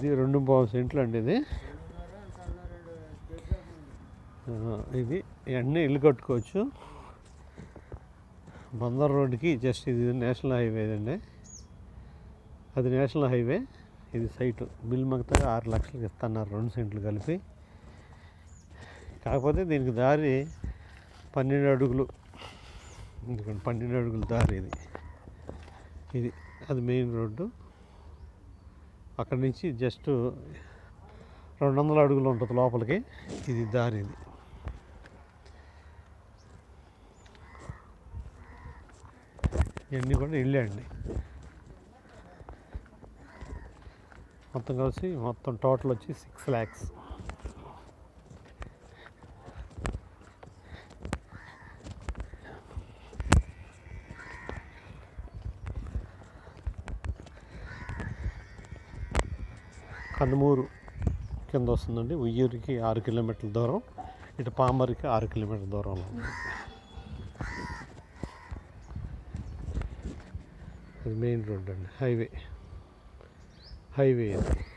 ఇది రెండు పావు సెంట్లు అండి ఇది ఇది అన్నీ ఇల్లు కట్టుకోవచ్చు? బందర్ రోడ్డుకి జస్ట్ ఇది నేషనల్ హైవే అండి. అది నేషనల్ హైవే ఇది సైటు. బిల్ మగతగా ఆరు లక్షలకు ఇస్తున్నారు రెండు సెంట్లు కలిపి. కాకపోతే దీనికి దారి పన్నెండు అడుగులు. ఎందుకంటే పన్నెండు అడుగుల దారి ఇది. ఇది అది మెయిన్ రోడ్డు. అక్కడి నుంచి జస్ట్ రెండు వందల అడుగులు ఉంటుంది లోపలికి. ఇది దారి ఇది. ఇవన్నీ కూడా ఇళ్ళే అండి. మొత్తం కలిసి మొత్తం టోటల్ వచ్చి సిక్స్ ల్యాక్స్ కనుమూరు కింద వస్తుందండి ఉయ్యూరికి ఆరు కిలోమీటర్ల దూరం ఇటు పామరికి ఆరు కిలోమీటర్ల దూరంలో ఉంది. అది మెయిన్ రోడ్ అండి హైవే. హైవే ఇది.